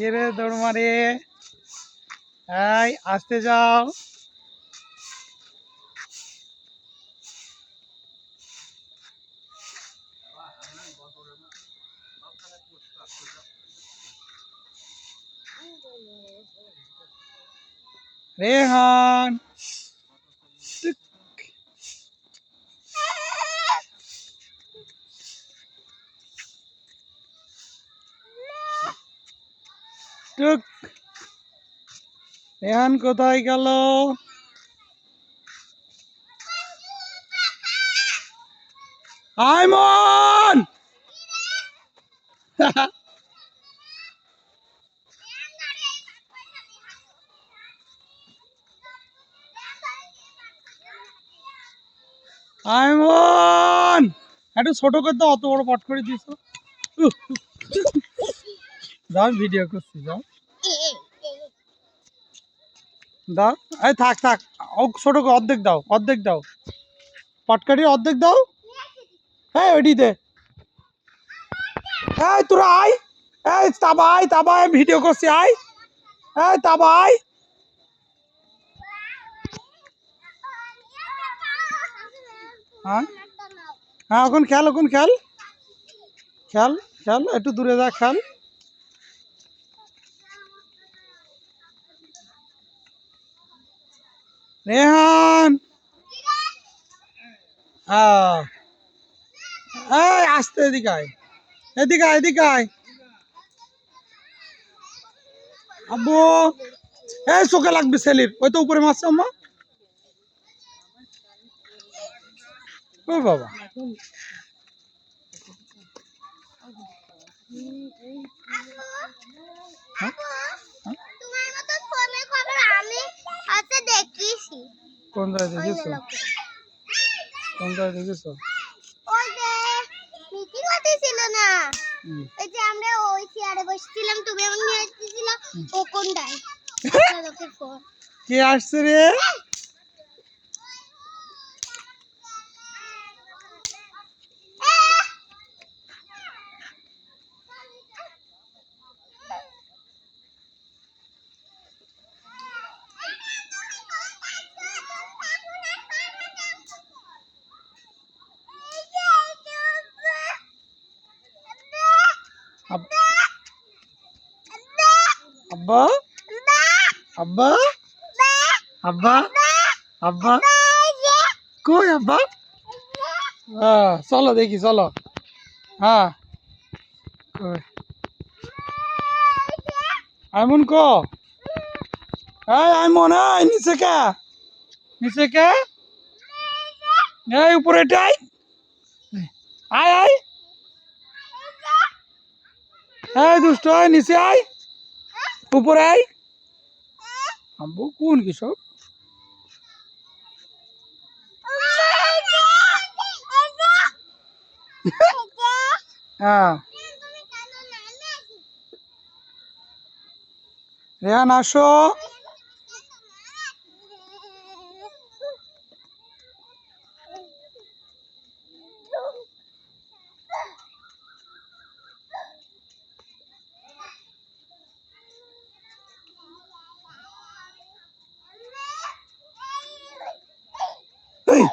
কে রে দৌড় মারে। এই আসতে যাও। রেহান। টুক রেহান কোথায় গেল? আইমন! আইমন! একটু ছোট করে দাও অত বড় পট করে উহ, যাও ভিডিও করছি, যাও। দাও। এই থাক থাক। ও ছোট করে অর্ধেক দাও অর্ধেক দাও। পটকাটি অর্ধেক দাও। হ্যাঁ ওইটি দে এই তোরা আয়। এই তাবা, আয়, তাবা ভিডিও করছি, আয়। এই তাবা, আয়। হ্যাঁ? হ্যাঁ এখন খেল এখন খেল। খেল খেল, একটু দূরে যা, খেল। রেহান। এই, আসতে এদিকে এদিকে এদিকে আয়। আব্বু, এই চোখে লাগবে সেলির। ওই তো উপরে মারছে আম্মা। ও বাবা। হ্যাঁ? কোন জায়গায় দেখেছ কোন জায়গায় দেখেছ ওই যে মিটিং হতেছিল না। ওই যে আমরা ওই চেয়ারে বসেছিলাম তুমি নিয়ে আসতেছিল। ও কোনটায়? কে আসছে রে? আব্বা? আব্বা? আব্বা? আব্বা? কই আব্বা? হ্যাঁ চলো দেখি, চলো। হ্যাঁ। কই? আইমন কো? এই আইমন, এই নিচে কে? নিচে কে? এই উপরে এটাই? আয় আয়। এই দুষ্ট আয় নিচে আয়। উপরে আয়। আম্বু কোন কি সব হ্যাঁ। রেহান আসো। Hey,